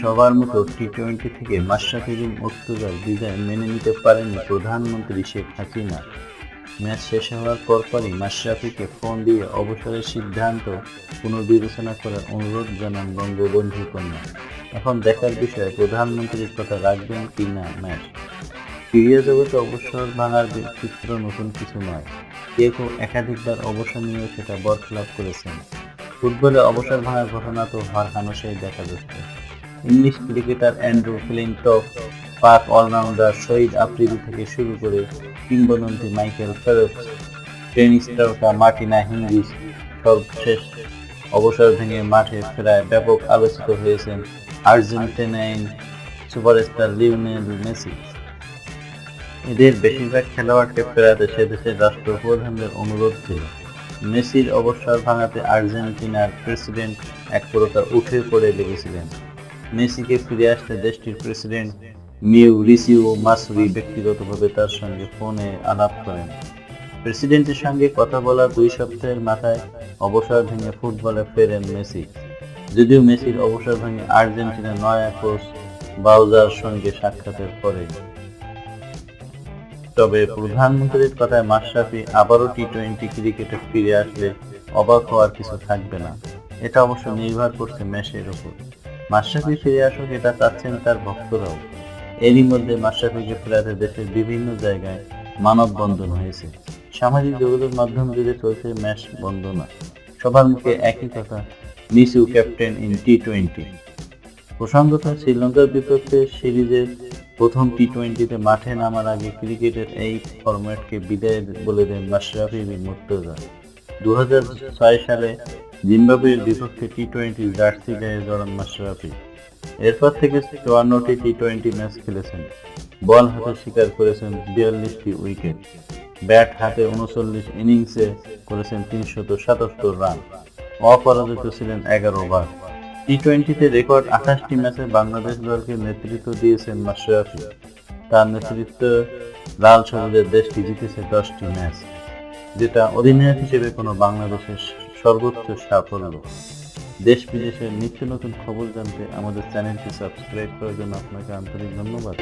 সবার মতো T twenty থেকে মাশরাফি বিন মুর্তজার বিদায় মেনে নিতে পারেননি প্রধানমন্ত্রী শেখ হাসিনা। ম্যাচ শেষ হওয়ার পরপরই মাশরাফিকে ফোন দিয়ে অবসরের সিদ্ধান্ত পুনর্বিবেচনা করার অনুরোধ জানান বঙ্গবন্ধু কন্যা। এখন দেখার বিষয়, প্রধানমন্ত্রীর কথা রাখবেন কি না ম্যাচ? ক্রীড়া জগতে অবসর ভাঙার চিত্র নতুন কিছু নয়, কেউ কেউ একাধিকবার অবসর নিয়েও সেটা বরখলাপ করেছেন। ফুটবলে অবসর ভাঙার ঘটনা তো হার হামেশাই দেখা যাচ্ছে। ইংলিশ ক্রিকেটার অ্যান্ড্রু ফিলিংটপ পাক অলরাউন্ডার শহীদ আফ্রিদি থেকে শুরু করে কিংবদন্তি মাইকেল ফেরপস টেনিস তারকা মার্টিনা হিঙ্গিস সর্বশেষ অবসর ভেঙে মাঠে ফেরায় ব্যাপক আলোচিত হয়েছেন আর্জেন্টিনাইন সুপারস্টার লিওনেল মেসি। এদের বেশিরভাগ খেলোয়াড়কে ফেরাতে সে দেশের রাষ্ট্রপ্রধানদের অনুরোধ ছিল। মেসির অবসর ভাঙাতে আর্জেন্টিনার প্রেসিডেন্ট এক প্রকার উঠে পড়ে লেগেছিলেন। মেসিকে ফিরে আসতে দেশটির প্রেসিডেন্ট মিউরিসিও মাসুরি ব্যক্তিগতভাবে তার সঙ্গে ফোনে আলাপ করেন। প্রেসিডেন্টের সঙ্গে কথা বলা দুই সপ্তাহের মাথায় অবসর ভেঙে ফুটবলে ফেরেন মেসি। যদিও মেসির অবসর ভেঙে আর্জেন্টিনার নয়া কোচ বাউজার সঙ্গে সাক্ষাতের পরে তবে প্রধানমন্ত্রীর কথায় মাশরাফি আবারও টি টোয়েন্টি ক্রিকেটে ফিরে আসলে অবাক হওয়ার কিছু থাকবে না। এটা অবশ্য নির্ভর করছে ম্যাচের উপর। মাশরাফি ফিরে আসুক এটা চাচ্ছেন তার ভক্তরাও। এরই মধ্যে মাশরাফিকে ফেরাতে দেশের বিভিন্ন জায়গায় মানববন্ধন হয়েছে। সামাজিক যোগাযোগ মাধ্যম জুড়ে চলছে ম্যাচ বন্দনা। সবার মুখে একই কথা miss you captain in T twenty প্রসঙ্গত, শ্রীলঙ্কার বিপক্ষে সিরিজের প্রথম টি টোয়েন্টিতে মাঠে নামার আগে ক্রিকেটের এই ফরম্যাটকে বিদায় বলে দেন মাশরাফি বিন মুর্তজা। দু সালে জিম্বাবুয়ের বিপক্ষে টি টোয়েন্টি জার্সি গায়ে জড়ান মাশরাফি। এরপর থেকে চুয়ান্নটি টি টোয়েন্টি ম্যাচ খেলেছেন। বল হাতে শিকার করেছেন বিয়াল্লিশটি উইকেট। ব্যাট হাতে উনচল্লিশ ইনিংসে করেছেন তিনশত সাতাত্তর রান। অপরাজিত ছিলেন এগারো বার টি টোয়েন্টিতে রেকর্ড আঠাশটি ম্যাচে বাংলাদেশ দলকে নেতৃত্ব দিয়েছেন মাশরাফি। তার নেতৃত্ব লাল সবুজের দেশটি জিতেছে দশটি ম্যাচ যেটা অধিনায়ক হিসেবে কোনো বাংলাদেশের সর্বোচ্চ সাফল্য। দেশ বিদেশের নিত্য নতুন খবর জানতে আমাদের চ্যানেলটি সাবস্ক্রাইব করার জন্য আপনাকে আন্তরিক ধন্যবাদ।